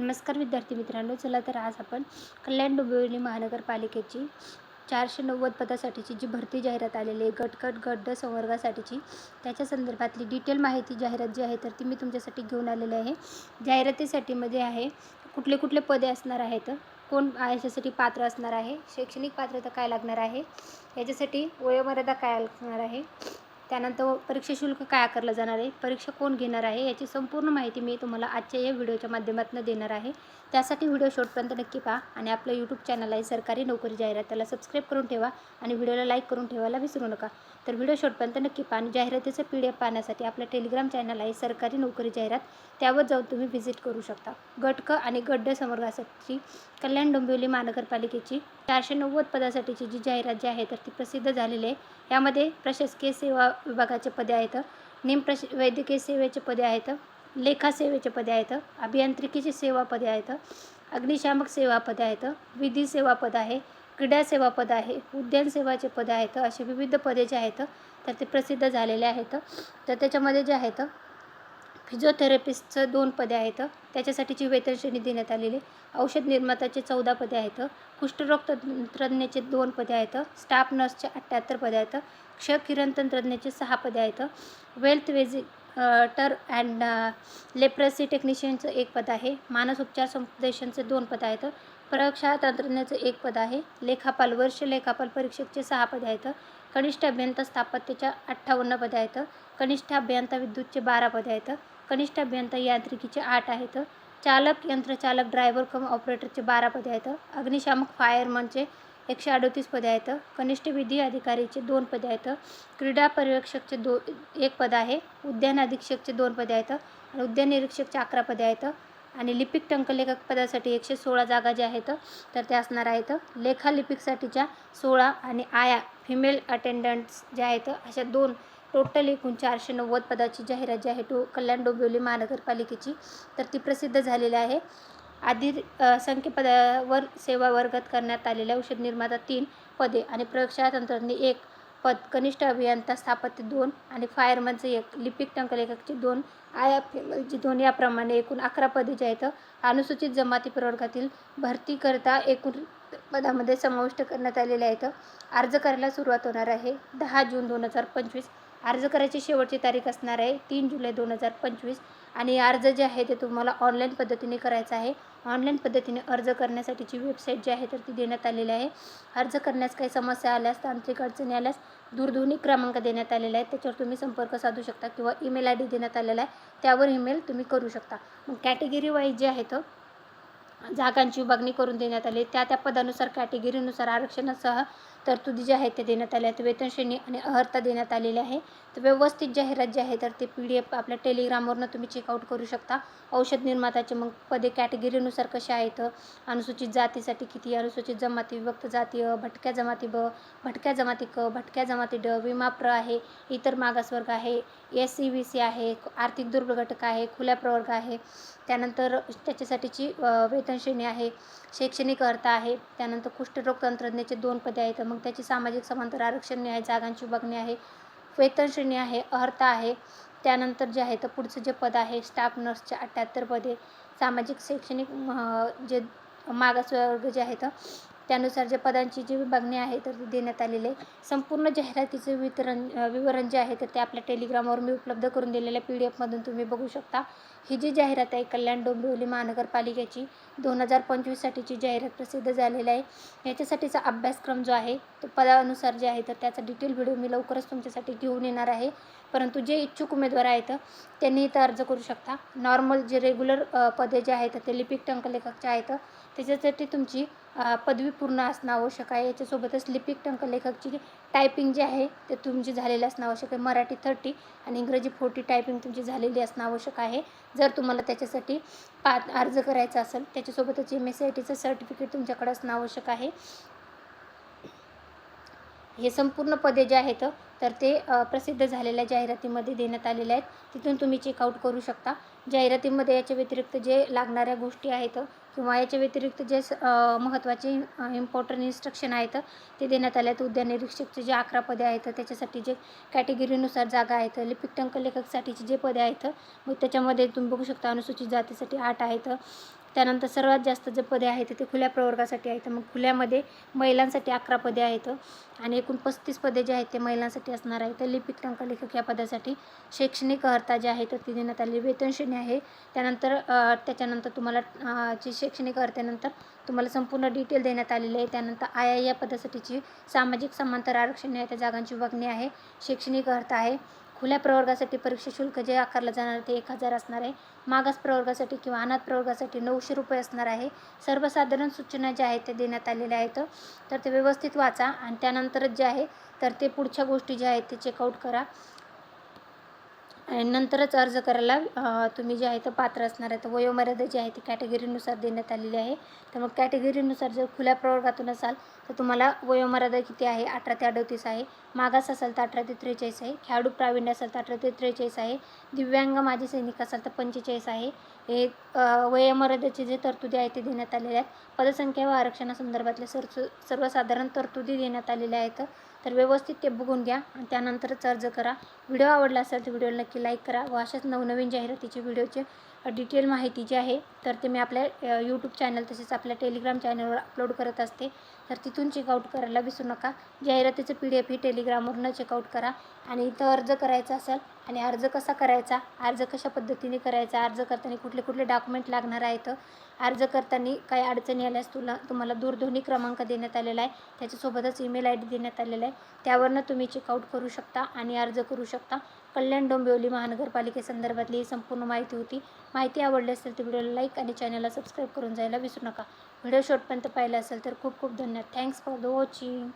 नमस्कार विद्यार्थी मित्रांनो चला तर आज आपण कल्याण डोंबिवली महानगरपालिकेची चारशे नव्वद पदासाठीची जी भरती जाहिरात आलेली आहे गटकट गड्ड संवर्गासाठीची त्याच्या संदर्भातली डिटेल माहिती जाहिरात जी आहे तर ती मी तुमच्यासाठी घेऊन आलेली आहे. जाहिरातीसाठी मध्ये आहे कुठले कुठले पदे असणार आहेत कोण याच्यासाठी पात्र असणार आहे शैक्षणिक पात्रता काय लागणार आहे याच्यासाठी वयोमर्यादा काय लागणार आहे त्यानंतर परीक्षा शुल्क काय आकारलं जाणार आहे? परीक्षा कोण घेणार आहे? याची संपूर्ण माहिती मी तुम्हाला आजच्या या व्हिडिओच्या माध्यमातून देणार आहे. त्यासाठी व्हिडिओ शॉर्टपर्यंत नक्की पहा आणि आपलं यूट्यूब चॅनल आहे सरकारी नोकरी जाहिरात त्याला सबस्क्राईब करून ठेवा आणि व्हिडिओला लाईक करून ठेवायला विसरू नका. तर व्हिडिओ शेवटपर्यंत नक्की पाणी आणि जाहिरातीचं पी डी एफ पाहण्यासाठी आपलं टेलिग्राम चॅनल आहे सरकारी नोकरी जाहिरात. त्यावर जाऊन तुम्ही व्हिजिट करू शकता. गटक आणि गड्ड संवर्गासाठी कल्याण डोंबिवली महानगरपालिकेची चारशे नव्वद पदासाठीची जी जाहिरात जी आहे तर ती प्रसिद्ध झालेली आहे. यामध्ये प्रशासकीय सेवा विभागाचे पदे आहेत निमप्रश वैद्यकीय सेवेचे पदे आहेत लेखा सेवेचे पदे आहेत अभियांत्रिकीची सेवा पदे आहेत अग्निशामक सेवा पदे आहेत विधी सेवा पद आहे क्रीडा सेवा पद आहे उद्यान सेवाचे पदे आहेत असे विविध पदे जे आहेत तर ते प्रसिद्ध झालेले आहेत. तर त्याच्यामध्ये जे आहेत फिजिओथेरपिस्टचं दोन पदे आहेत त्याच्यासाठीची वेतन श्रेणी देण्यात आलेली औषध निर्मात्याचे चौदा पदे आहेत कुष्ठरोग तंत्रज्ञाचे दोन पदे आहेत स्टाफ नर्सचे अठ्ठ्याहत्तर पदे आहेत क्ष किरण तंत्रज्ञाचे सहा पदे आहेत. Health visitor and leprosy टेक्निशियनचं एक पद आहे मानस उपचार समुपदेशनचे दोन पद आहेत प्रयोगशाळा तंत्रज्ञाचं एक पद आहे. लेखापाल वर्ष लेखापाल परीक्षकचे सहा पदे आहेत. कनिष्ठ अभियंता स्थापत्याच्या अठ्ठावन्न पदे आहेत. कनिष्ठ अभियंता विद्युतचे बारा पदे आहेत. कनिष्ठ अभियंता यांत्रिकीचे आठ आहेत. चालक यंत्रचालक ड्रायव्हर कम ऑपरेटरचे बारा पदे आहेत. अग्निशामक फायरमनचे एकशे अडतीस पदे आहेत. कनिष्ठ विधी अधिकारीचे दोन पदे आहेत. क्रीडा पर्यवेक्षकचे दो एक पद आहे. उद्यान अधीक्षकचे दोन पदे आहेत. आणि उद्यान निरीक्षकचे अकरा पदे आहेत. आणि लिपिक टंकलेखक पदासाठी एकशे सोळा जागा ज्या आहेत तर त्या असणार आहेत. लेखा लिपिकसाठीच्या सोळा आणि आया फिमेल अटेंडंट्स ज्या आहेत अशा दोन टोटल एकूण चारशे नव्वद पदाची जाहिरात जी आहे टो कल्याण डोंबिवली महानगरपालिकेची तर ती प्रसिद्ध झालेली आहे. आधी संख्येपदावर सेवा वर्गात करण्यात आलेल्या औषध निर्माता तीन पदे आणि प्रयोगशाळा तंत्रज्ञ एक. पद कनिष्ठ अभियंता स्थापत्य दोन आणि फायरमनचे एक लिपिक टंकलेखकचे दोन आया जी दोन याप्रमाणे एकूण अकरा पदे जे आहेत अनुसूचित जमाती प्रवर्गातील भरतीकरता एकूण पदामध्ये समाविष्ट करण्यात आलेले आहेत. अर्ज करायला सुरुवात होणार आहे दहा जून दोन हजार पंचवीस. अर्ज करायची शेवटची तारीख असणार आहे तीन जुलै दोन हजार पंचवीस. आणि अर्ज जे आहे ते तुम्हाला ऑनलाईन पद्धतीने करायचा आहे. ऑनलाईन पद्धतीने अर्ज करण्यासाठीची वेबसाईट जी आहे तर ती देण्यात आलेली आहे. अर्ज करण्यास काही समस्या आल्यास तांत्रिक अडचणी आल्यास दूरध्वनी क्रमांक देण्यात आलेला आहे. त्याच्यावर तुम्ही संपर्क साधू शकता किंवा ईमेल आय डी देण्यात आलेला आहे. त्यावर ईमेल तुम्ही करू शकता. मग कॅटेगरी वाईज जे आहेत जागांची विभागणी करून देण्यात आली. त्या त्या पदानुसार कॅटेगरीनुसार आरक्षणासह तरतुदी ज्या आहेत ते देण्यात आल्या आहेत. वेतनश्रेणी आणि अहर्ता देण्यात आलेली आहे. तर व्यवस्थित जाहिरात जी आहे तर ते पी डी एफ आपल्या टेलिग्रामवरनं तुम्ही चेकआउट करू शकता. औषध निर्माताचे मग पदे कॅटेगरीनुसार कसे आहेत? अनुसूचित जातीसाठी किती? अनुसूचित जमाती विभक्त जाती अ भटक्या जमाती ब भटक्या जमाती क भटक्या जमाती ड विमा प्र आहे इतर मागासवर्ग आहे एस सी बी सी आहे आर्थिक दुर्बल घटक आहे खुल्या प्रवर्ग आहे. त्यानंतर त्याच्यासाठीची वेतन श्रेणी आहे शैक्षणिक अर्थ आहे त्यानंतर कुष्ठरोग तंत्रज्ञाचे दोन पदे आहेत मग त्याची सामाजिक समांतर आरक्षण आहे जागांची विभागणी आहे वेतन श्रेणी आहे अर्थ आहे त्यानंतर जे आहे तर पुढचं जे पद आहे स्टाफ नर्सचे अठ्ठ्याहत्तर पदे सामाजिक शैक्षणिक जे मागासवर्ग जे आहेत त्यानुसार जे पदांची जी विभागणी आहे तर ती देण्यात आलेली आहे. संपूर्ण जाहिरातीचे वितरण विवरण जे आहे तर ते आपल्या टेलिग्रामवर मी उपलब्ध करून दिलेल्या पी डी एफमधून तुम्ही बघू शकता. ही जी जाहिरात आहे कल्याण डोंबिवली महानगरपालिकेची दोन हजार पंचवीससाठीची जाहिरात प्रसिद्ध झालेली आहे. याच्यासाठीचा अभ्यासक्रम जो आहे तो पदानुसार जे आहे तर त्याचा डिटेल व्हिडिओ मी लवकरच तुमच्यासाठी घेऊन येणार आहे. परंतु जे इच्छुक उमेदवार आहेत त्यांनी इथं अर्ज करू शकता. नॉर्मल जे रेग्युलर पदे जे आहेत ते लिपिक टंकलेखकचे आहेत. त्याच्यासाठी तुमची पदवी पूर्ण असणं आवश्यक आहे. याच्यासोबतच लिपिक टंकलेखकची टायपिंग जे आहे ते तुमची झालेली असणं आवश्यक आहे. मराठी थर्टी आणि इंग्रजी फोर्टी टायपिंग तुमची झालेली असणं आवश्यक आहे. जर तुम्हाला त्याच्यासाठी पा अर्ज करायचा असेल त्याच्यासोबतच एम एस सी आय टीचं सर्टिफिकेट तुमच्याकडे असणं आवश्यक आहे. हे संपूर्ण पदे जे आहेत तर ते प्रसिद्ध झालेल्या जाहिरातीमध्ये देण्यात आलेले आहेत. तिथून तुम्ही चेकआउट करू शकता. जाहिरातीमध्ये याच्या व्यतिरिक्त जे लागणाऱ्या गोष्टी आहेत किंवा याच्या व्यतिरिक्त जे महत्त्वाचे इम्पॉर्टंट इन्स्ट्रक्शन आहेत ते देण्यात आले आहेत. उद्यान निरीक्षकचे जे अकरा पदे आहेत त्याच्यासाठी जे कॅटेगरीनुसार जागा आहेत लिपिक टंक लेखकसाठीचे जे पदे आहेत मग त्याच्यामध्ये तुम्ही बघू शकता अनुसूचित जातीसाठी आठ आहेत. त्यानंतर सर्वात जास्त जे पदे आहेत ते खुल्या प्रवर्गासाठी आहेत. मग खुल्यामध्ये महिलांसाठी अकरा पदे आहेत आणि एकूण पस्तीस पदे जे आहेत ते महिलांसाठी असणार आहेत. लिपिक टंकलेखक या पदासाठी शैक्षणिक अर्हता जे आहे तर ती देण्यात आली वेतन श्रेणी आहे. त्यानंतर त्याच्यानंतर तुम्हाला जी शैक्षणिक अर्हतेनंतर तुम्हाला संपूर्ण डिटेल देण्यात आलेली आहे. त्यानंतर आय आय या पदासाठीची सामाजिक समांतर आरक्षण आहे त्या जागांची विभागणी आहे. शैक्षणिक अर्थ आहे. खुल्या प्रवर्गासाठी परीक्षा शुल्क जे आकारलं जाणार आहे ते एक हजार असणार आहे. मागास प्रवर्गासाठी किंवा अनाथ प्रवर्गासाठी नऊशे रुपये असणार आहे. सर्वसाधारण सूचना ज्या आहेत त्या देण्यात आलेल्या आहेत. तर ते व्यवस्थित वाचा आणि त्यानंतरच जे आहे तर ते पुढच्या गोष्टी ज्या आहेत ते चेकआउट करा. आणि नंतरच अर्ज करायला तुम्ही जे आहे तर पात्र असणार आहे. तर वयोमर्यादा जी आहे ती कॅटेगरीनुसार देण्यात आलेली आहे. तर मग कॅटेगरीनुसार जर खुल्या प्रवर्गातून असाल तर तुम्हाला वयोमर्यादा किती आहे? अठरा ते अडतीस आहे. मागास असाल तर अठरा ते त्रेचाळीस आहे. खेळाडू प्रावीण्य असाल तर अठरा ते त्रेचाळीस आहे. दिव्यांग माजी सैनिक असाल तर पंचेचाळीस आहे. हे अ, वयोमर्यादेचे जे तरतुदी आहे ते देण्यात आलेल्या आहेत. पदसंख्या व आरक्षणासंदर्भातल्या सर्व सर्वसाधारण तरतुदी देण्यात आलेल्या आहेत. तर व्यवस्थित ते बघून घ्या आणि त्यानंतरच अर्ज करा. व्हिडिओ आवडला असेल तर व्हिडिओला नक्की लाईक करा व अशाच नवनवीन जाहिरातीचे व्हिडिओचे डिटेल माहिती जी आहे तर ते मी आपल्या यूट्यूब चॅनल तसेच आपल्या टेलिग्राम चॅनलवर अपलोड करत असते. तर तिथून चेकआउट करायला विसरू नका. जाहिरातीचं पी डी एफ ही टेलिग्रामवरनं चेकआउट करा. आणि इथं अर्ज करायचा असेल आणि अर्ज कसा करायचा अर्ज कशा पद्धतीने करायचा अर्ज करताना कुठले कुठले डॉक्युमेंट लागणार आहेत अर्ज करताना काही अडचणी आल्यास तुला तुम्हाला दूरध्वनी क्रमांक देण्यात आलेला आहे. त्याच्यासोबतच ईमेल आय डी देण्यात आलेला आहे. त्यावरनं तुम्ही चेकआउट करू शकता आणि अर्ज करू शकता. कल्याण डोंबिवली महानगरपालिकेसंदर्भातली ही संपूर्ण माहिती होती. माहिती आवडली असेल तर व्हिडिओला लाईक आणि चॅनलला सबस्क्राईब करून जायला विसरू नका. व्हिडिओ शॉर्टपर्यंत पाहिला असेल तर खूप खूप धन्यवाद. Thanks for the watching